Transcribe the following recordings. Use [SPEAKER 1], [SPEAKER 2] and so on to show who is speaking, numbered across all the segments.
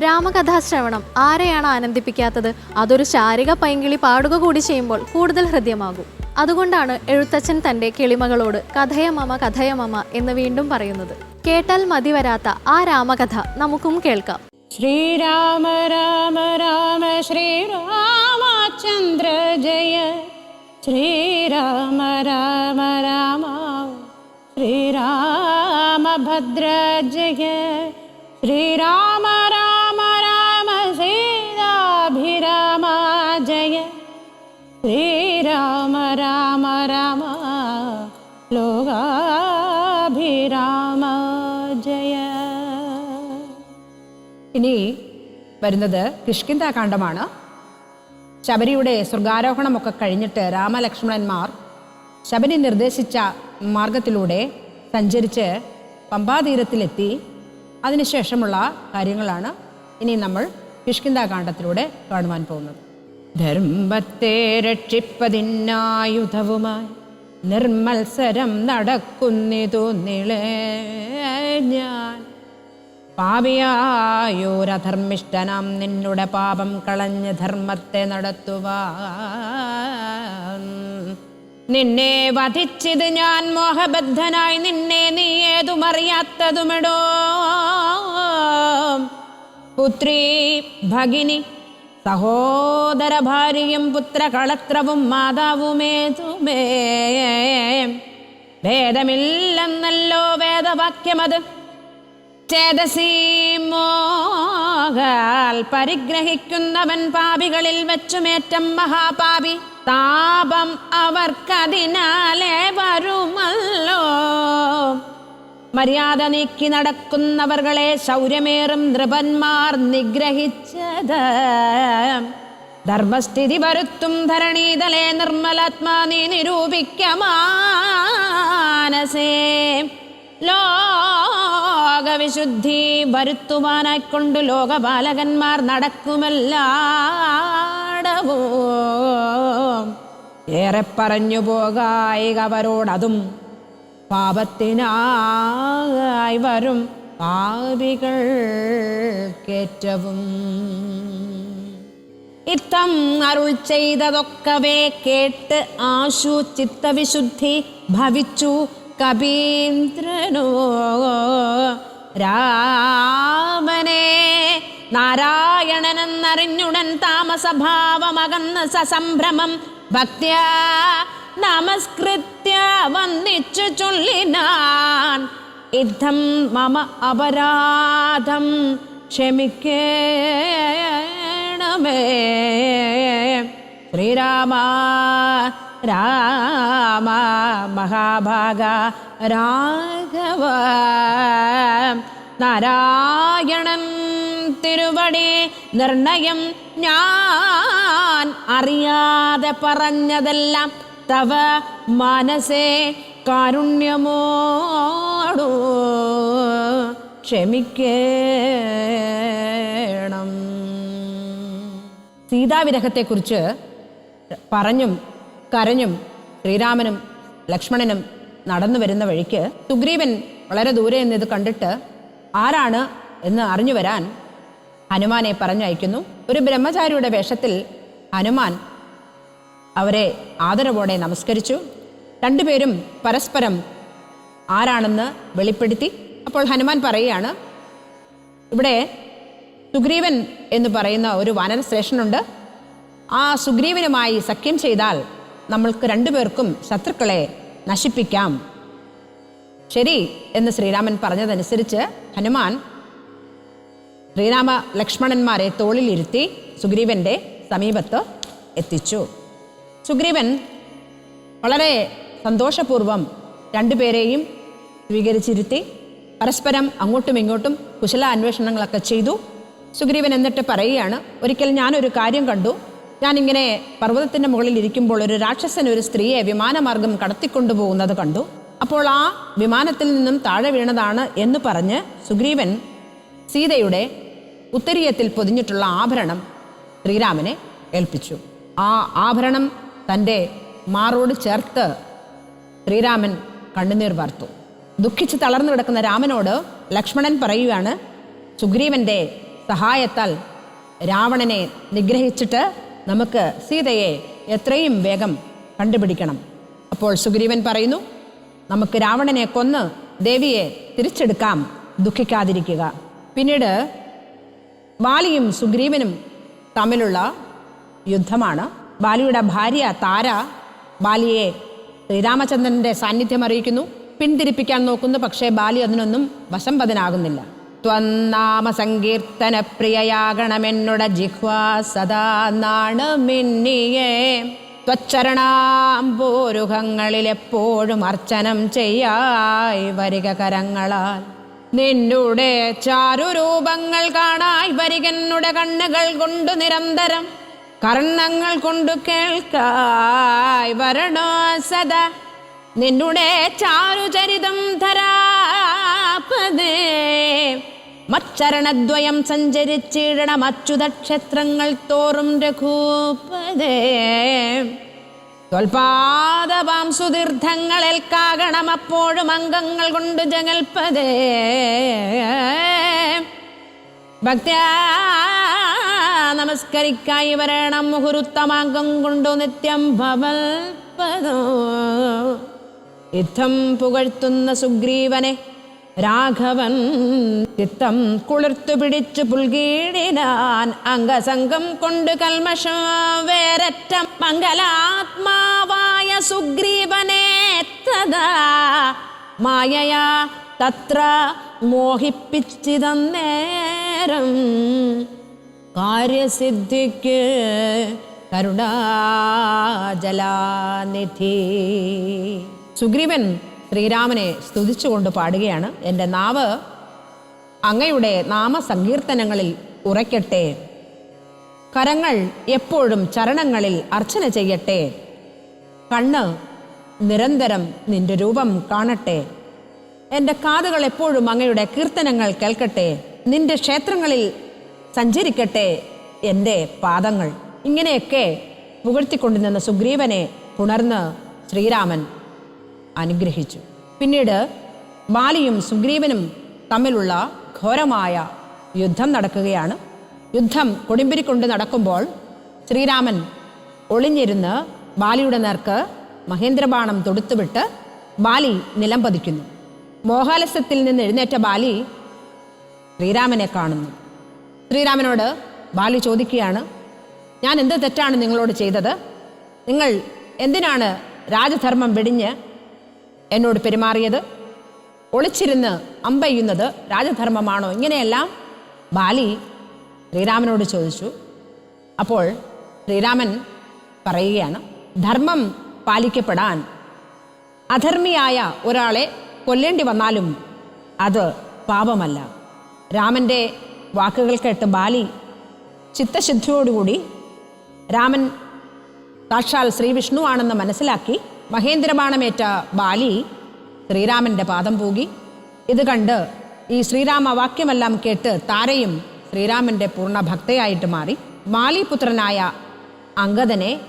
[SPEAKER 1] രാമകഥാശ്രവണം. ആരെയാണ് ആനന്ദിപ്പിക്കാത്തത്? അതൊരു ശാരിക പൈങ്കിളി പാടുക കൂടി ചെയ്യുമ്പോൾ കൂടുതൽ ഹൃദ്യമാകും. അതുകൊണ്ടാണ് എഴുത്തച്ഛൻ തന്റെ കിളിമകളോട് കഥയമമ കഥയമമ എന്ന് വീണ്ടും പറയുന്നത്. കേട്ടാൽ മതി വരാത്ത ആ രാമകഥ നമുക്കും കേൾക്കാം.
[SPEAKER 2] ശ്രീരാമ രാമ രാമ ശ്രീരാമചന്ദ്ര ജയ. ശ്രീരാമ രാമ രാമ ശ്രീരാമഭദ്ര ജയ. ശ്രീരാമ ശ്രീരാമ രാമ രാമ ലോകാഭിരാമ ജയ.
[SPEAKER 3] ഇനി വരുന്നത് കിഷ്കിന്താകാന്ഡമാണ് ശബരിയുടെ സ്വർഗാരോഹണമൊക്കെ കഴിഞ്ഞിട്ട് രാമലക്ഷ്മണന്മാർ ശബരി നിർദ്ദേശിച്ച മാർഗത്തിലൂടെ സഞ്ചരിച്ച് പമ്പാതീരത്തിലെത്തി. അതിനുശേഷമുള്ള കാര്യങ്ങളാണ് ഇനി നമ്മൾ കിഷ്കിന്താകാന്ഡത്തിലൂടെ കാണുവാൻ പോകുന്നത്. ധർമ്മത്തെ രക്ഷിപ്പതിനായുധവുമായി നിർമത്സരം നടക്കുന്നിതു ഞാൻ. പാപിയായോരധർമ്മിഷ്ടനാം നിന്നുടെ പാപം കളഞ്ഞ് ധർമ്മത്തെ നടത്തുവാൻ. നിന്നെ വധിച്ചത് ഞാൻ മോഹബദ്ധനായി നിന്നെ നീ ഏതുമറിയാത്തതുമിടോ? പുത്രീ ഭഗിനി സഹോദര ഭാര്യയും പുത്രകളത്രവും മാതാവുമേതുമേ ഭേദമില്ലെന്നല്ലോ വേദവാക്യമത്. ചേതസീമോകാൽ പരിഗ്രഹിക്കുന്നവൻ പാപികളിൽ വെച്ചുമേറ്റം മഹാപാപി. താപം അവർക്കതിനാലേ വരുമല്ലോ. മര്യാദ നീക്കി നടക്കുന്നവർകളെ ശൗര്യമേറും നൃപന്മാർ നിഗ്രഹിച്ചത്. ധർമ്മസ്ഥിതി വരുത്തും ധരണീതലെ നിർമ്മലാത്മാ നീ നിരൂപിക്കമാനസേ. ലോകവിശുദ്ധി വരുത്തുവാനായിക്കൊണ്ട് ലോകപാലകന്മാർ നടക്കുമല്ലാടവും. ഏറെ പറഞ്ഞു പോകായികവരോടതും പാപത്തിനായി വരും പാപികൾ കേറ്റവും. ഇത്തം അരുൾ ചെയ്തതൊക്കവേ കേട്ട് ആശു ചിത്തവിശുദ്ധി ഭവിച്ചു കബീന്ദ്രനോ രാമനെ നാരായണനെന്നറിഞ്ഞുടൻ താമസഭാവമകന്ന് സസംഭ്രമം ഭക്ത്യ നമസ്കൃത്യ വന്ദിച്ചു ചൊല്ലിനാൻ. ഇദ്ധം മമ അപരാധം ക്ഷമിക്കേണമേ. ശ്രീരാമ രാമ മഹാഭാഗ രാഘവ. നാരായണൻ തിരുവടി നിർണയം ഞാൻ അറിയാതെ പറഞ്ഞതെല്ലാം തവ മനസേ കാരുണ്യമോടു ക്ഷമിക്കേണം. സീതാവിരഹത്തെക്കുറിച്ച് പറഞ്ഞും കരഞ്ഞും ശ്രീരാമനും ലക്ഷ്മണനും നടന്നു വരുന്ന വഴിക്ക് സുഗ്രീവൻ വളരെ ദൂരെ നിന്ന് ഇത് കണ്ടിട്ട് ആരാണ് എന്ന് അറിഞ്ഞു വരാൻ ഹനുമാനെ പറഞ്ഞയക്കുന്നു. ഒരു ബ്രഹ്മചാരിയുടെ വേഷത്തിൽ ഹനുമാൻ അവരെ ആദരവോടെ നമസ്കരിച്ചു. രണ്ടുപേരും പരസ്പരം ആരാണെന്ന് വെളിപ്പെടുത്തി അപ്പോൾ ഹനുമാൻ പറയുകയാണ് ഇവിടെ സുഗ്രീവൻ എന്ന് പറയുന്ന ഒരു വാനരശ്രേഷ്ഠനുണ്ട് ആ സുഗ്രീവനുമായി സഖ്യം ചെയ്താൽ നമ്മൾക്ക് രണ്ടുപേർക്കും ശത്രുക്കളെ നശിപ്പിക്കാം. ശരി എന്ന് ശ്രീരാമൻ പറഞ്ഞതനുസരിച്ച് ഹനുമാൻ ശ്രീരാമ ലക്ഷ്മണന്മാരെ തോളിലിരുത്തി സുഗ്രീവന്റെ സമീപത്ത് എത്തിച്ചു. സുഗ്രീവൻ വളരെ സന്തോഷപൂർവം രണ്ടുപേരെയും സ്വീകരിച്ചിരുത്തി പരസ്പരം അങ്ങോട്ടും ഇങ്ങോട്ടും കുശല അന്വേഷണങ്ങളൊക്കെ ചെയ്തു. സുഗ്രീവൻ എന്നിട്ട് പറയുകയാണ് ഒരിക്കൽ ഞാനൊരു കാര്യം കണ്ടു. ഞാനിങ്ങനെ പർവതത്തിന്റെ മുകളിൽ ഇരിക്കുമ്പോൾ ഒരു രാക്ഷസൻ ഒരു സ്ത്രീയെ വിമാനമാർഗം കടത്തിക്കൊണ്ടുപോകുന്നത് കണ്ടു. അപ്പോൾ ആ വിമാനത്തിൽ നിന്നും താഴെ വീണതാണ് എന്ന് പറഞ്ഞ് സുഗ്രീവൻ സീതയുടെ ഉത്തരീയത്തിൽ പൊതിഞ്ഞിട്ടുള്ള ആഭരണം ശ്രീരാമനെ ഏൽപ്പിച്ചു. ആ ആഭരണം തന്റെ മാറോട് ചേർത്ത് ശ്രീരാമൻ കണ്ണുനീർ വാർത്തു. ദുഃഖിച്ച് തളർന്നു കിടക്കുന്ന രാമനോട് ലക്ഷ്മണൻ പറയുകയാണ് സുഗ്രീവന്റെ സഹായത്താൽ രാവണനെ നിഗ്രഹിച്ചിട്ട് നമുക്ക് സീതയെ എത്രയും വേഗം കണ്ടുപിടിക്കണം. അപ്പോൾ സുഗ്രീവൻ പറയുന്നു നമുക്ക് രാവണനെ കൊന്ന് ദേവിയെ തിരിച്ചെടുക്കാം ദുഃഖിക്കാതിരിക്കുക. പിന്നീട് വാലിയും സുഗ്രീവനും തമ്മിലുള്ള യുദ്ധമാണ്. ബാലിയുടെ ഭാര്യ താര ബാലിയെ ശ്രീരാമചന്ദ്രന്റെ സാന്നിധ്യം അറിയിക്കുന്നു. പിന്തിരിപ്പിക്കാൻ നോക്കുന്നു. പക്ഷേ ബാലി അതിനൊന്നും വശംപതനാകുന്നില്ല ത്വന്നാമ സങ്കീർത്തന പ്രിയയാകണമെന്നുട ജിഹ്വാ സദാ നാണമിന്നിയേ. മിന്നിയേ എപ്പോഴും അർച്ചനം ചെയ്യായി വരിക കരങ്ങളാൽ. നിന്നുടെ ചാരുരൂപങ്ങൾ കാണായി വരികന്നുടെ കണ്ണുകൾ കൊണ്ടു നിരന്തരം കർണങ്ങൾ കൊണ്ടു കേൾക്കായി വരണോ സദാ. നിന്നുടെ ചാരുചരിതം ധരാപദേ മച്ചരണദ്വയം സഞ്ചരിച്ചിടണം അച്യുതക്ഷേത്രങ്ങൾ തോറും രഘൂപ്പതേ തൊൽപാദപാം സുതീർത്ഥങ്ങളിൽ കാകണം അപ്പോഴും അംഗങ്ങൾ കൊണ്ട് ജഗൽപ്പതേ ഭക്ത്യാ നമസ്കരിക്കായി വരണം. മുഹുരുത്തമാംഗം കൊണ്ടു നിത്യം ഭവൽപദോ യുദ്ധം പുകഴ്ത്തുന്ന സുഗ്രീവനെ രാഘവൻ ചിത്തം കുളിർത്തു പിടിച്ചു പുൽകീടിനാൻ അംഗസംഗം കൊണ്ട് കൽമഷം വേരറ്റ മംഗലാത്മാവായ സുഗ്രീവനെ തഥാ. മായയാ തത്ര മോഹിപ്പിച്ചിതന്നേരം കാര്യസിദ്ധിക്ക് കരുണാജലാനിധി സുഗ്രീവൻ ശ്രീരാമനെ സ്തുതിച്ചുകൊണ്ട് പാടുകയാണ്. എന്റെ നാവ് അങ്ങയുടെ നാമസങ്കീർത്തനങ്ങളിൽ ഉറയ്ക്കട്ടെ. കരങ്ങൾ എപ്പോഴും ചരണങ്ങളിൽ അർച്ചന ചെയ്യട്ടെ. കണ്ണ് നിരന്തരം നിന്റെ രൂപം കാണട്ടെ. എന്റെ കാതുകൾ എപ്പോഴും അങ്ങയുടെ കീർത്തനങ്ങൾ കേൾക്കട്ടെ. നിന്റെ ക്ഷേത്രങ്ങളിൽ സഞ്ചരിക്കട്ടെ എന്റെ പാദങ്ങൾ. ഇങ്ങനെയൊക്കെ പുകഴ്ത്തിക്കൊണ്ടുനിന്ന സുഗ്രീവനെ പുണർന്ന് ശ്രീരാമൻ അനുഗ്രഹിച്ചു. പിന്നീട് ബാലിയും സുഗ്രീവനും തമ്മിലുള്ള ഘോരമായ യുദ്ധം നടക്കുകയാണ്. യുദ്ധം കൊടുമ്പിരിക്കൊണ്ട് നടക്കുമ്പോൾ ശ്രീരാമൻ ഒളിഞ്ഞിരുന്ന് ബാലിയുടെ നേർക്ക് മഹേന്ദ്രബാണം തൊടുത്തുവിട്ട് ബാലി നിലം പതിക്കുന്നു മോഹാലസ്യത്തിൽ നിന്ന് എഴുന്നേറ്റ ബാലി ശ്രീരാമനെ കാണുന്നു. ശ്രീരാമനോട് ബാലി ചോദിക്കുകയാണ് ഞാൻ എന്ത് തെറ്റാണ് നിങ്ങളോട് ചെയ്തത്? നിങ്ങൾ എന്തിനാണ് രാജധർമ്മം വെടിഞ്ഞ് എന്നോട് പെരുമാറിയത്? ഒളിച്ചിരുന്ന് അമ്പയ്യുന്നത് രാജധർമ്മമാണോ? ഇങ്ങനെയെല്ലാം ബാലി ശ്രീരാമനോട് ചോദിച്ചു. അപ്പോൾ ശ്രീരാമൻ പറയുകയാണ് ധർമ്മം പാലിക്കപ്പെടാൻ അധർമ്മിയായ ഒരാളെ കൊല്ലേണ്ടി വന്നാലും അത് പാപമല്ല. രാമന്റെ വാക്കുകൾ കേട്ട് ബാലി ചിത്തശുദ്ധിയോടുകൂടി രാമൻ സാക്ഷാൽ ശ്രീവിഷ്ണു ആണെന്ന് മനസ്സിലാക്കി മഹേന്ദ്രബാണമേറ്റ ബാലി ശ്രീരാമന്റെ പാദം പൂകി. ഇത് കണ്ട് ഈ ശ്രീരാമവാക്യമെല്ലാം കേട്ട് താരയും ശ്രീരാമന്റെ പൂർണ ഭക്തയായിട്ട് മാറി. മാലിപുത്രനായ അംഗദനെ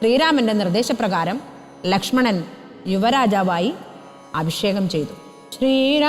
[SPEAKER 3] ശ്രീരാമന്റെ നിർദ്ദേശപ്രകാരം ലക്ഷ്മണൻ യുവരാജാവായി അഭിഷേകം ചെയ്തു.
[SPEAKER 4] ശ്രീരാമചന്ദ്ര